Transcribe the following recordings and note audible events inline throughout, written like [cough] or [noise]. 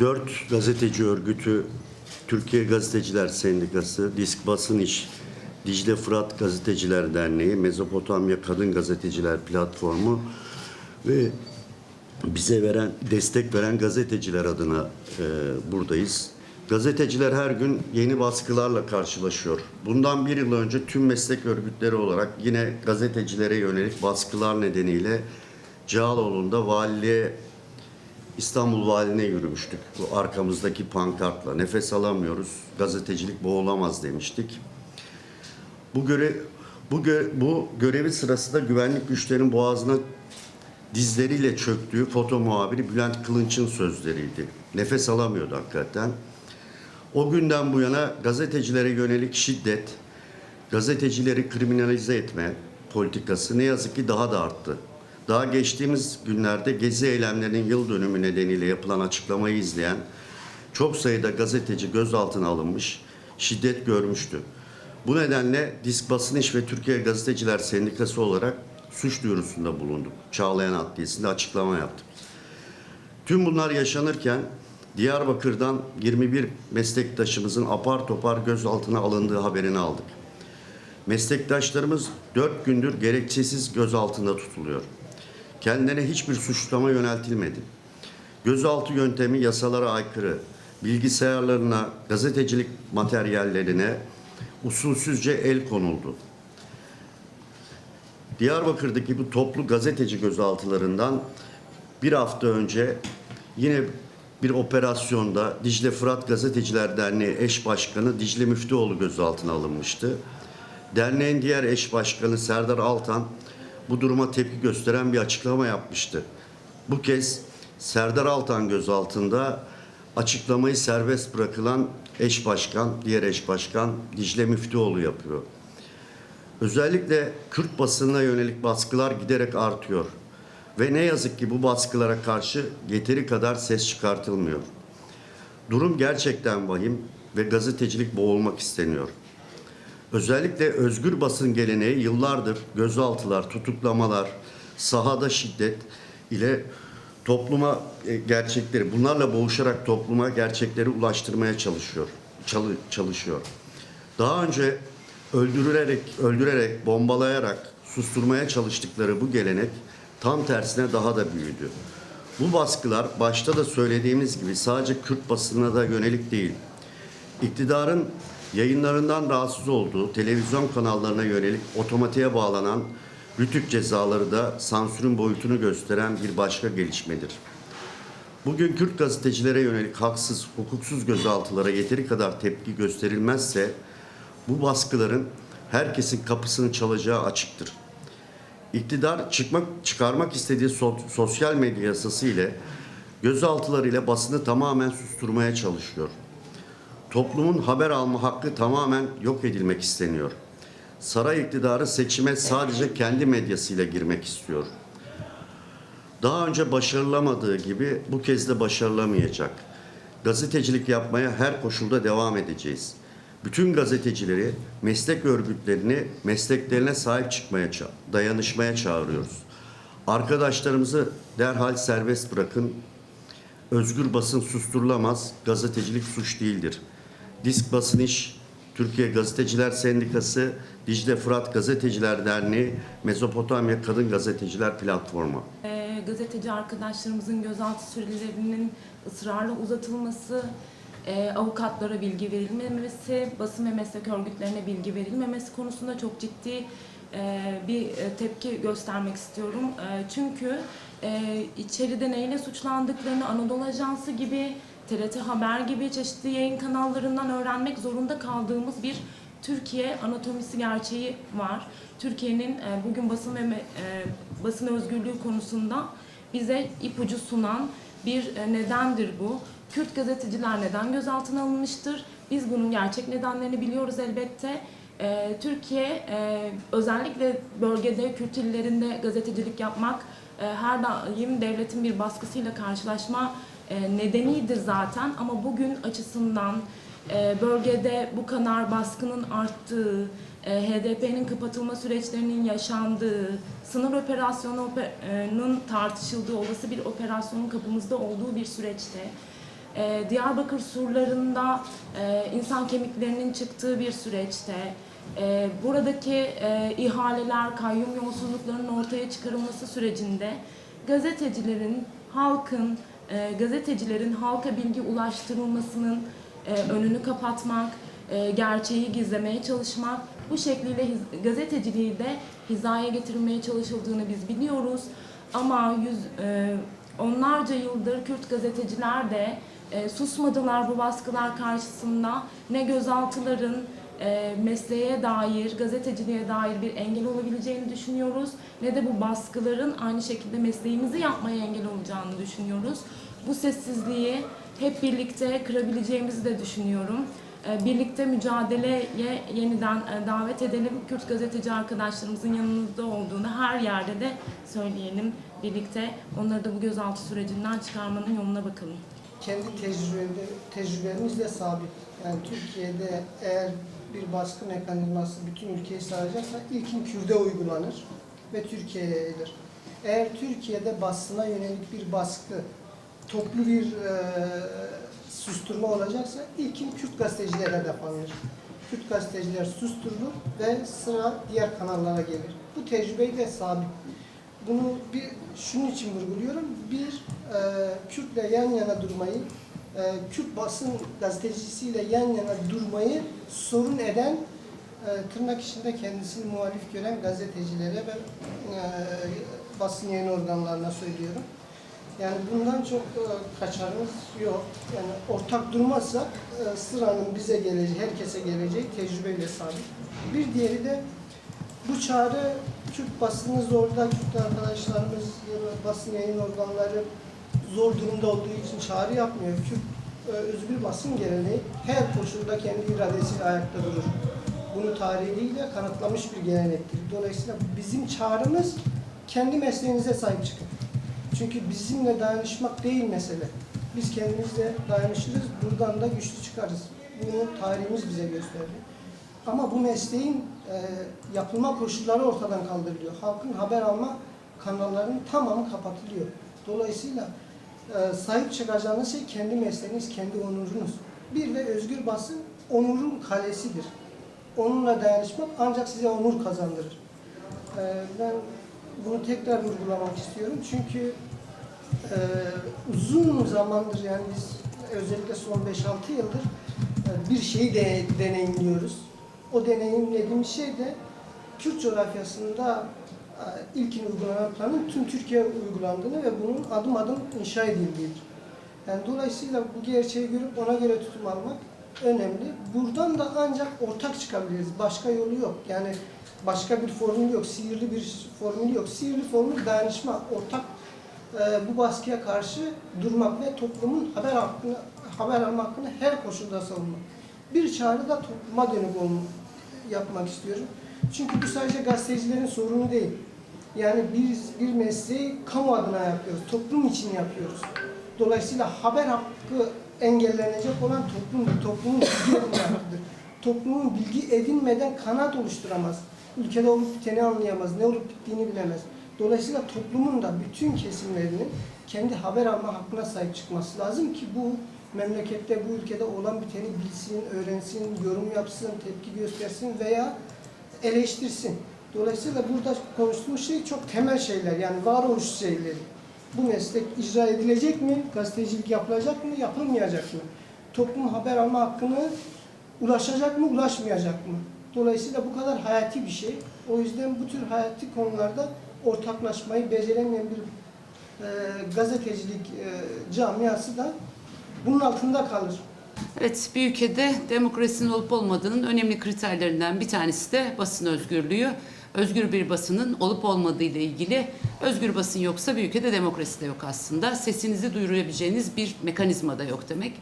Dört gazeteci örgütü, Türkiye Gazeteciler Sendikası, Disk Basın İş, Dicle Fırat Gazeteciler Derneği, Mezopotamya Kadın Gazeteciler Platformu ve bize veren, destek veren gazeteciler adına e, buradayız. Gazeteciler her gün yeni baskılarla karşılaşıyor. Bundan bir yıl önce tüm meslek örgütleri olarak yine gazetecilere yönelik baskılar nedeniyle Cağaloğlu'nda valiliğe İstanbul Valiliğine yürümüştük. Bu arkamızdaki pankartla. Nefes alamıyoruz. Gazetecilik boğulamaz demiştik. Bu göre bu gö- bu görevi sırasında güvenlik güçlerinin boğazına dizleriyle çöktüğü foto muhabiri Bülent Kılınç'ın sözleriydi. Nefes alamıyordu hakikaten. O günden bu yana gazetecilere yönelik şiddet, gazetecileri kriminalize etme politikası ne yazık ki daha da arttı. Daha geçtiğimiz günlerde gezi eylemlerinin yıl dönümü nedeniyle yapılan açıklamayı izleyen çok sayıda gazeteci gözaltına alınmış, şiddet görmüştü. Bu nedenle Disk Basın İş ve Türkiye Gazeteciler Sendikası olarak suç duyurusunda bulunduk. Çağlayan Adliyesi'nde açıklama yaptık. Tüm bunlar yaşanırken Diyarbakır'dan 21 meslektaşımızın apar topar gözaltına alındığı haberini aldık. Meslektaşlarımız 4 gündür gerekçesiz gözaltında tutuluyor. Kendilerine hiçbir suçlama yöneltilmedi. Gözaltı yöntemi yasalara aykırı. Bilgisayarlarına, gazetecilik materyallerine usulsüzce el konuldu. Diyarbakır'daki bu toplu gazeteci gözaltılarından bir hafta önce yine bir operasyonda Dicle Fırat Gazeteciler Derneği eş başkanı Dicle Müftüoğlu gözaltına alınmıştı. Derneğin diğer eş başkanı Serdar Altan bu duruma tepki gösteren bir açıklama yapmıştı. Bu kez Serdar Altan gözaltında açıklamayı serbest bırakılan eş başkan, diğer eş başkan Dicle Müftüoğlu yapıyor. Özellikle Kürt basınına yönelik baskılar giderek artıyor. Ve ne yazık ki bu baskılara karşı yeteri kadar ses çıkartılmıyor. Durum gerçekten vahim ve gazetecilik boğulmak isteniyor. Özellikle özgür basın geleneği yıllardır gözaltılar, tutuklamalar, sahada şiddet ile topluma e, gerçekleri, bunlarla boğuşarak topluma gerçekleri ulaştırmaya çalışıyor. Çalı- çalışıyor. Daha önce öldürerek, öldürerek, bombalayarak susturmaya çalıştıkları bu gelenek tam tersine daha da büyüdü. Bu baskılar başta da söylediğimiz gibi sadece Kürt basınına da yönelik değil. İktidarın yayınlarından rahatsız olduğu televizyon kanallarına yönelik otomatiğe bağlanan rütük cezaları da sansürün boyutunu gösteren bir başka gelişmedir. Bugün Kürt gazetecilere yönelik haksız, hukuksuz gözaltılara yeteri kadar tepki gösterilmezse bu baskıların herkesin kapısını çalacağı açıktır. İktidar çıkmak çıkarmak istediği so- sosyal medya yasası ile gözaltıları ile basını tamamen susturmaya çalışıyor. Toplumun haber alma hakkı tamamen yok edilmek isteniyor. Saray iktidarı seçime sadece kendi medyasıyla girmek istiyor. Daha önce başarılamadığı gibi bu kez de başarılamayacak. Gazetecilik yapmaya her koşulda devam edeceğiz. Bütün gazetecileri, meslek örgütlerini mesleklerine sahip çıkmaya, dayanışmaya çağırıyoruz. Arkadaşlarımızı derhal serbest bırakın. Özgür basın susturulamaz, gazetecilik suç değildir. Disk Basın İş, Türkiye Gazeteciler Sendikası, Dicle Fırat Gazeteciler Derneği, Mezopotamya Kadın Gazeteciler Platformu. Ee, gazeteci arkadaşlarımızın gözaltı sürelerinin ısrarla uzatılması, e, avukatlara bilgi verilmemesi, basın ve meslek örgütlerine bilgi verilmemesi konusunda çok ciddi e, bir e, tepki göstermek istiyorum. E, çünkü e, içeride neyle suçlandıklarını Anadolu Ajansı gibi, TRT Haber gibi çeşitli yayın kanallarından öğrenmek zorunda kaldığımız bir Türkiye anatomisi gerçeği var. Türkiye'nin e, bugün basın ve e, basın özgürlüğü konusunda bize ipucu sunan bir e, nedendir bu. Kürt gazeteciler neden gözaltına alınmıştır? Biz bunun gerçek nedenlerini biliyoruz elbette. Türkiye özellikle bölgede Kürt illerinde gazetecilik yapmak her daim devletin bir baskısıyla karşılaşma e, nedenidir zaten. Ama bugün açısından e, bölgede bu kadar baskının arttığı, e, HDP'nin kapatılma süreçlerinin yaşandığı, sınır operasyonunun tartışıldığı, olası bir operasyonun kapımızda olduğu bir süreçte Diyarbakır surlarında insan kemiklerinin çıktığı bir süreçte buradaki ihaleler, kayyum yolsuzluklarının ortaya çıkarılması sürecinde gazetecilerin, halkın, e, gazetecilerin halka bilgi ulaştırılmasının e, önünü kapatmak, e, gerçeği gizlemeye çalışmak, bu şekliyle gazeteciliği de hizaya getirilmeye çalışıldığını biz biliyoruz. Ama yüz, onlarca yıldır Kürt gazeteciler de susmadılar bu baskılar karşısında. Ne gözaltıların e, mesleğe dair, gazeteciliğe dair bir engel olabileceğini düşünüyoruz. Ne de bu baskıların aynı şekilde mesleğimizi yapmaya engel olacağını düşünüyoruz. Bu sessizliği hep birlikte kırabileceğimizi de düşünüyorum. E, Birlikte mücadeleye yeniden e, davet edelim. Kürt gazeteci arkadaşlarımızın yanımızda olduğunu her yerde de söyleyelim. Birlikte onları da bu gözaltı sürecinden çıkarmanın yoluna bakalım. kendi tecrübe, tecrübemizle sabit. Yani Türkiye'de eğer bir baskı mekanizması bütün ülkeyi saracaksa ilkin Kürt'e uygulanır ve Türkiye'ye yayılır. Eğer Türkiye'de basına yönelik bir baskı, toplu bir e, susturma olacaksa ilkin Kürt gazetecilere hedef alınır. Kürt gazeteciler susturulur ve sıra diğer kanallara gelir. Bu tecrübeyi de sabit. Bunu bir şunun için vurguluyorum. Bir, e, Kürt'le yan yana durmayı, e, Kürt basın gazetecisiyle yan yana durmayı sorun eden, e, tırnak içinde kendisini muhalif gören gazetecilere ve e, basın yayın organlarına söylüyorum. Yani bundan çok e, kaçarımız yok. Yani ortak durmazsak e, sıranın bize geleceği, herkese geleceği tecrübeyle sabit. Bir diğeri de bu çağrı Kürt basını zorda, Kürt arkadaşlarımız, basın yayın organları zor durumda olduğu için çağrı yapmıyor. Kürt e, özgür basın geleneği her koşulda kendi iradesiyle ayakta durur. Bunu tarihiyle kanıtlamış bir gelenektir. Dolayısıyla bizim çağrımız kendi mesleğinize sahip çıkın. Çünkü bizimle dayanışmak değil mesele. Biz kendimizle dayanışırız, buradan da güçlü çıkarız. Bunu tarihimiz bize gösterdi. Ama bu mesleğin e, yapılma koşulları ortadan kaldırılıyor. Halkın haber alma kanallarının tamamı kapatılıyor. Dolayısıyla e, sahip çıkacağınız şey kendi mesleğiniz, kendi onurunuz. Bir de özgür basın onurun kalesidir. Onunla dayanışmak ancak size onur kazandırır. E, ben bunu tekrar vurgulamak istiyorum. Çünkü e, uzun zamandır yani biz özellikle son 5-6 yıldır e, bir şeyi de, deneyimliyoruz. O deneyimlediğimiz şey de Kürt coğrafyasında ilkin uygulanan planın tüm Türkiye uygulandığını ve bunun adım adım inşa edildiğidir. Yani dolayısıyla bu gerçeği görüp ona göre tutum almak önemli. Buradan da ancak ortak çıkabiliriz. Başka yolu yok. Yani başka bir formül yok. Sihirli bir formül yok. Sihirli formül dayanışma, ortak e, bu baskıya karşı durmak ve toplumun haber hakkını, haber alma hakkını her koşulda savunmak. Bir çağrı da topluma dönük olmak yapmak istiyorum. Çünkü bu sadece gazetecilerin sorunu değil. Yani biz bir mesleği kamu adına yapıyoruz, toplum için yapıyoruz. Dolayısıyla haber hakkı engellenecek olan toplumdur, toplumun bilgi [coughs] hakkıdır. Toplumun bilgi edinmeden kanat oluşturamaz. Ülkede olup biteni anlayamaz, ne olup bittiğini bilemez. Dolayısıyla toplumun da bütün kesimlerinin kendi haber alma hakkına sahip çıkması lazım ki bu memlekette, bu ülkede olan biteni bilsin, öğrensin, yorum yapsın, tepki göstersin veya eleştirsin. Dolayısıyla burada konuştuğumuz şey çok temel şeyler yani varoluş şeyleri. Bu meslek icra edilecek mi? Gazetecilik yapılacak mı? Yapılmayacak mı? Toplum haber alma hakkını ulaşacak mı? Ulaşmayacak mı? Dolayısıyla bu kadar hayati bir şey. O yüzden bu tür hayati konularda ortaklaşmayı beceremeyen bir e, gazetecilik e, camiası da bunun altında kalır. Evet, bir ülkede demokrasinin olup olmadığının önemli kriterlerinden bir tanesi de basın özgürlüğü. Özgür bir basının olup olmadığı ile ilgili özgür basın yoksa bir ülkede demokrasi de yok aslında. Sesinizi duyurabileceğiniz bir mekanizma da yok demek.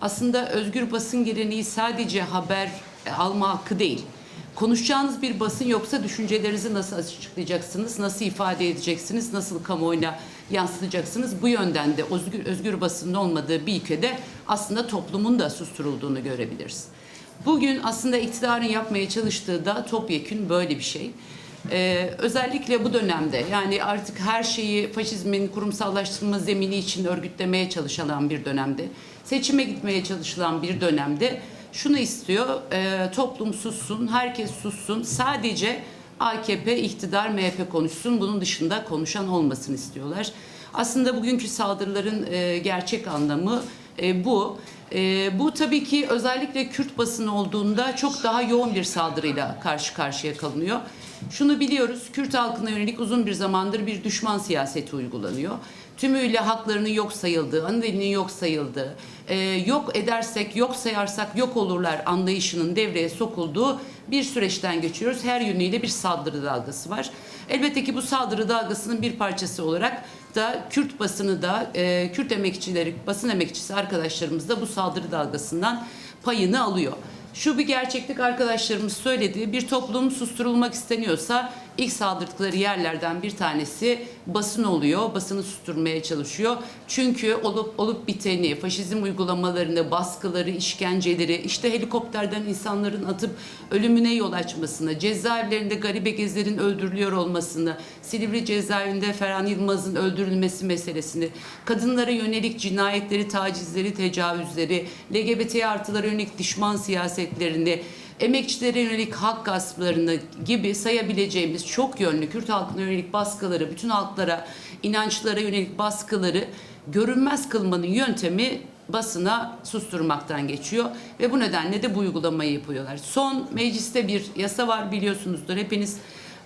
Aslında özgür basın geleneği sadece haber e, alma hakkı değil. Konuşacağınız bir basın yoksa düşüncelerinizi nasıl açıklayacaksınız, nasıl ifade edeceksiniz, nasıl kamuoyuna yansıtacaksınız? Bu yönden de özgür, özgür basının olmadığı bir ülkede aslında toplumun da susturulduğunu görebiliriz. Bugün aslında iktidarın yapmaya çalıştığı da topyekün böyle bir şey. Ee, özellikle bu dönemde yani artık her şeyi faşizmin kurumsallaştırma zemini için örgütlemeye çalışılan bir dönemde, seçime gitmeye çalışılan bir dönemde şunu istiyor, e, toplum sussun, herkes sussun, sadece AKP, iktidar, MHP konuşsun, bunun dışında konuşan olmasın istiyorlar. Aslında bugünkü saldırıların e, gerçek anlamı e, bu. E, bu tabii ki özellikle Kürt basını olduğunda çok daha yoğun bir saldırıyla karşı karşıya kalınıyor. Şunu biliyoruz, Kürt halkına yönelik uzun bir zamandır bir düşman siyaseti uygulanıyor. Tümüyle haklarının yok sayıldığı, dilinin yok sayıldığı, e, yok edersek, yok sayarsak yok olurlar anlayışının devreye sokulduğu bir süreçten geçiyoruz. Her yönüyle bir saldırı dalgası var. Elbette ki bu saldırı dalgasının bir parçası olarak da Kürt basını da e, Kürt emekçileri, basın emekçisi arkadaşlarımız da bu saldırı dalgasından payını alıyor. Şu bir gerçeklik arkadaşlarımız söyledi. Bir toplum susturulmak isteniyorsa ilk saldırdıkları yerlerden bir tanesi basın oluyor. Basını susturmaya çalışıyor. Çünkü olup olup biteni, faşizm uygulamalarını, baskıları, işkenceleri, işte helikopterden insanların atıp ölümüne yol açmasını, cezaevlerinde garibe gezilerin öldürülüyor olmasını, Silivri cezaevinde Ferhan Yılmaz'ın öldürülmesi meselesini, kadınlara yönelik cinayetleri, tacizleri, tecavüzleri, LGBT artılara yönelik düşman siyasetlerini, emekçilere yönelik hak gasplarını gibi sayabileceğimiz çok yönlü Kürt halkına yönelik baskıları, bütün halklara, inançlara yönelik baskıları görünmez kılmanın yöntemi basına susturmaktan geçiyor ve bu nedenle de bu uygulamayı yapıyorlar. Son mecliste bir yasa var biliyorsunuzdur hepiniz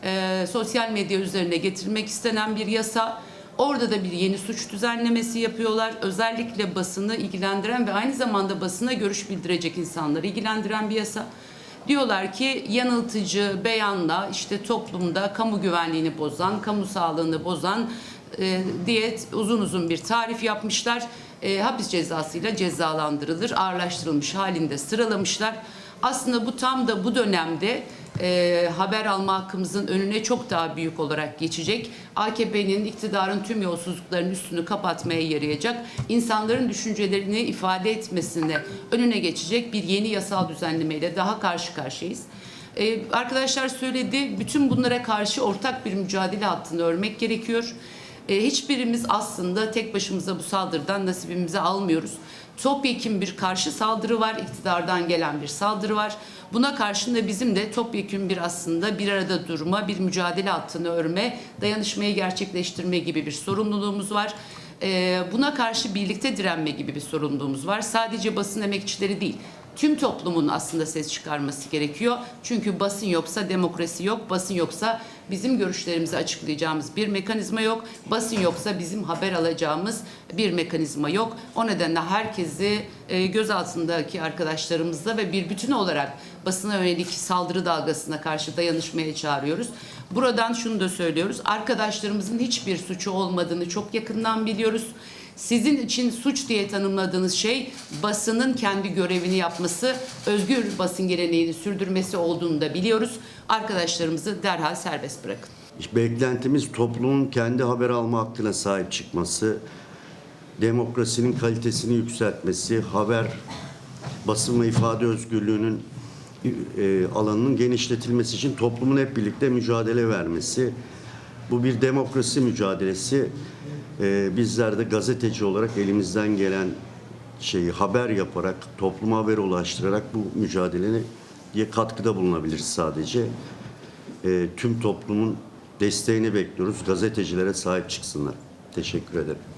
e, sosyal medya üzerine getirmek istenen bir yasa. Orada da bir yeni suç düzenlemesi yapıyorlar. Özellikle basını ilgilendiren ve aynı zamanda basına görüş bildirecek insanları ilgilendiren bir yasa. Diyorlar ki yanıltıcı beyanla işte toplumda kamu güvenliğini bozan, kamu sağlığını bozan e, diye uzun uzun bir tarif yapmışlar. E, hapis cezasıyla cezalandırılır, ağırlaştırılmış halinde sıralamışlar. Aslında bu tam da bu dönemde e, haber alma hakkımızın önüne çok daha büyük olarak geçecek. AKP'nin iktidarın tüm yolsuzluklarının üstünü kapatmaya yarayacak. insanların düşüncelerini ifade etmesine önüne geçecek bir yeni yasal düzenlemeyle daha karşı karşıyayız. Ee, arkadaşlar söyledi, bütün bunlara karşı ortak bir mücadele hattını örmek gerekiyor. Ee, hiçbirimiz aslında tek başımıza bu saldırıdan nasibimizi almıyoruz. Topyekun bir karşı saldırı var, iktidardan gelen bir saldırı var. Buna karşın da bizim de topyekun bir aslında bir arada durma, bir mücadele hattını örme, dayanışmayı gerçekleştirme gibi bir sorumluluğumuz var. Ee, buna karşı birlikte direnme gibi bir sorumluluğumuz var. Sadece basın emekçileri değil, tüm toplumun aslında ses çıkarması gerekiyor. Çünkü basın yoksa demokrasi yok, basın yoksa bizim görüşlerimizi açıklayacağımız bir mekanizma yok, basın yoksa bizim haber alacağımız bir mekanizma yok. O nedenle herkesi e, göz altındaki arkadaşlarımızla ve bir bütün olarak basına yönelik saldırı dalgasına karşı dayanışmaya çağırıyoruz. Buradan şunu da söylüyoruz. Arkadaşlarımızın hiçbir suçu olmadığını çok yakından biliyoruz. Sizin için suç diye tanımladığınız şey basının kendi görevini yapması, özgür basın geleneğini sürdürmesi olduğunu da biliyoruz. Arkadaşlarımızı derhal serbest bırakın. Beklentimiz toplumun kendi haber alma hakkına sahip çıkması, demokrasinin kalitesini yükseltmesi, haber, basın ve ifade özgürlüğünün e, alanının genişletilmesi için toplumun hep birlikte mücadele vermesi. Bu bir demokrasi mücadelesi. E, bizler de gazeteci olarak elimizden gelen şeyi haber yaparak, topluma haber ulaştırarak bu mücadeleye diye katkıda bulunabiliriz sadece. E, tüm toplumun desteğini bekliyoruz. Gazetecilere sahip çıksınlar. Teşekkür ederim.